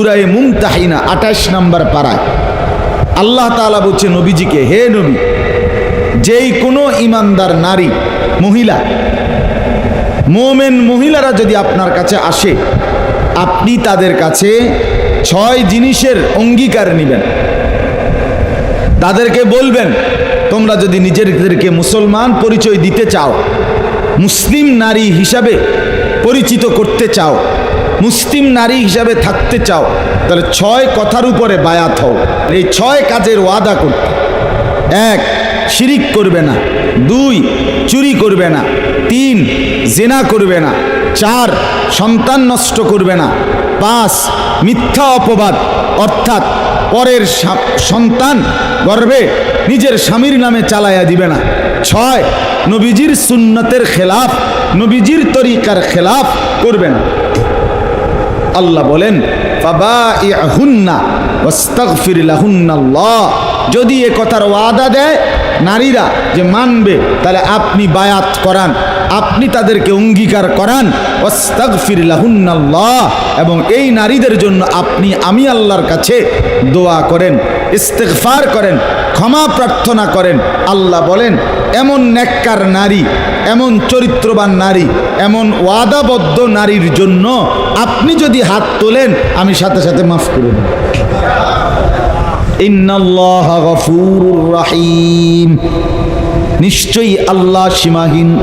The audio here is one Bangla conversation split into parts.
সুরায় মুমতাহিনা আঠাশ নাম্বার পাড়ায়। আল্লাহ তাআলা বলছে, নবীজিকে, হে নবী, যেই কোনো ইমানদার নারী, মহিলা, মোমেন মহিলারা যদি আপনার কাছে আসে, আপনি তাদের কাছে ছয় জিনিসের অঙ্গীকার নেবেন। তাদেরকে বলবেন, তোমরা যদি নিজেদেরকে মুসলমান পরিচয় দিতে চাও, মুসলিম নারী হিসাবে পরিচিত করতে চাও মুসলিম নারী হিসাবে থাকতে চাও, তাহলে ছয় কথার উপরে বায়াত হও। এই ছয় কাজের ওয়াদা করতে। এক, শিরিক করবে না। দুই, চুরি করবে না। তিন, জেনা করবে না। চার, সন্তান নষ্ট করবে না। পাঁচ, মিথ্যা অপবাদ, অর্থাৎ পরের সন্তান গর্ভে নিজের স্বামীর নামে চালাইয়া দিবে না। ছয়, নবীজির সুন্নতের খেলাফ, নবীজির তরিকার খেলাফ করবে না। আল্লাহ বলেন যদি এ কথার ওয়াদা দেয়, নারীরা যে মানবে, তাহলে আপনি বায়াত করান, আপনি তাদেরকে অঙ্গীকার করান ওয়াস্তাগফির লাহুন্নাল্লাহ এবং এই নারীদের জন্য আপনি, আমি আল্লাহর কাছে দোয়া করেন, ইস্তেগফার করেন, ক্ষমা প্রার্থনা করেন। আল্লাহ বলেন এমন নেককার নারী, এমন চরিত্রবান নারী, এমন ওয়াদাবদ্ধ নারীর জন্য আপনি যদি হাত তোলেন, আমি সাথে সাথে মাফ করে দেব। রাহিম। নিশ্চয়ই আল্লাহ সীমাহীন।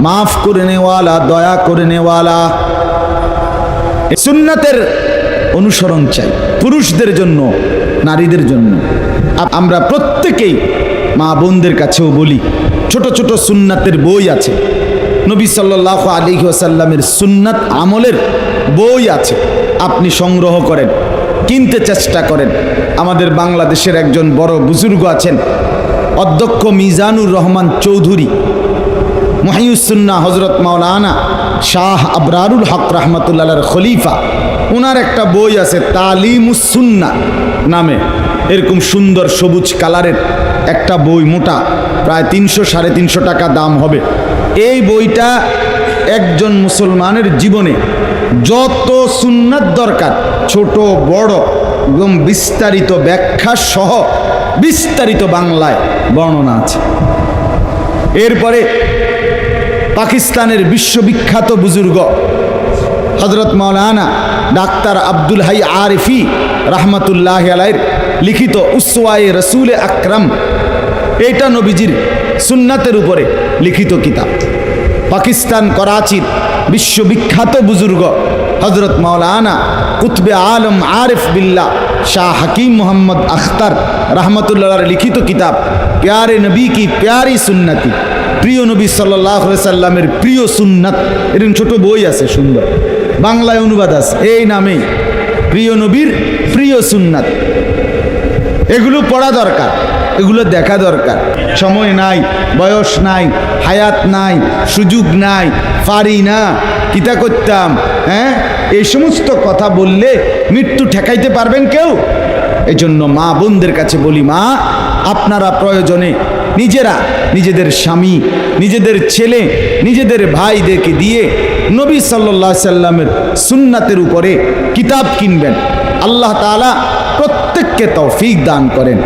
মাফ করে নেওয়ালা, দয়া করে নেওয়ালা। সুন্নাতের অনুসরণ চাই, পুরুষদের জন্য, নারীদের জন্য। আমরা প্রত্যেকেই মা বোনদের কাছেও বলি ছোট ছোট সুন্নাতের বই আছে। নবী সাল্লাহ আলী আসাল্লামের সুন্নাত আমলের বই আছে। আপনি সংগ্রহ করেন, কিনতে চেষ্টা করেন। আমাদের বাংলাদেশের একজন বড় বুজুর্গ আছেন, অধ্যক্ষ মিজানুর রহমান চৌধুরী। মহিউসুন্না হজরত মাওলানা শাহ আবরারুল হক রহমতুল্লাহর খলিফা। ওনার একটা বই আছে তালিমুসুন্না নামে। এরকম সুন্দর সবুজ কালারের একটা বই মোটা। প্রায় তিনশো, সাড়ে তিনশো টাকা দাম হবে। এই বইটা একজন মুসলমানের জীবনে যত সুন্নাত দরকার, ছোট, বড় এবং বিস্তারিত ব্যাখ্যা সহ বিস্তারিত বাংলায় বর্ণনা আছে। এরপরে পাকিস্তানের বিশ্ববিখ্যাত বুজুর্গ হজরত মৌলানা ডাক্তার আব্দুল হাই আরিফি রহমতুল্লাহ আলাইর লিখিত উসওয়ায়ে রসুল আকরাম এটা নবীজির সুন্নাতের উপরে লিখিত কিতাব। পাকিস্তান করাচির বিশ্ববিখ্যাত বুজুর্গ হজরত মৌলানা কুতবে আলম আরিফ বিল্লা শাহ হাকিম মোহাম্মদ আখতার রহমতুল্লাহর লিখিত কিতাব, প্যারে নবী কি, প্যারি সুন্নতি। প্রিয় নবী সাল্লাহ সাল্লামের প্রিয় সুন্নাত, এরকম ছোট বই আছে, সুন্দর। বাংলায় অনুবাদ আছে, এই নামেই। প্রিয় নবীর প্রিয় সুন্নাত। এগুলো পড়া দরকার। এগুলো দেখা দরকার। সময় নাই, বয়স নাই, হায়াত নাই, সুযোগ নাই, পারি না, কিতা করতাম হ্যাঁ? এই সমস্ত কথা বললে মৃত্যু ঠেকাইতে পারবেন কেউ? এজন্য মা বোনদের কাছে বলি, মা, আপনারা প্রয়োজনে নিজেরা, নিজেদের স্বামী, নিজেদের ছেলে, নিজেদের ভাইদেরকে দিয়ে নবী সাল্লাহ সাল্লামের সুন্নাতের উপরে কিতাব কিনবেন। আল্লাহ তাআলা প্রত্যেককে তৌফিক দান করেন।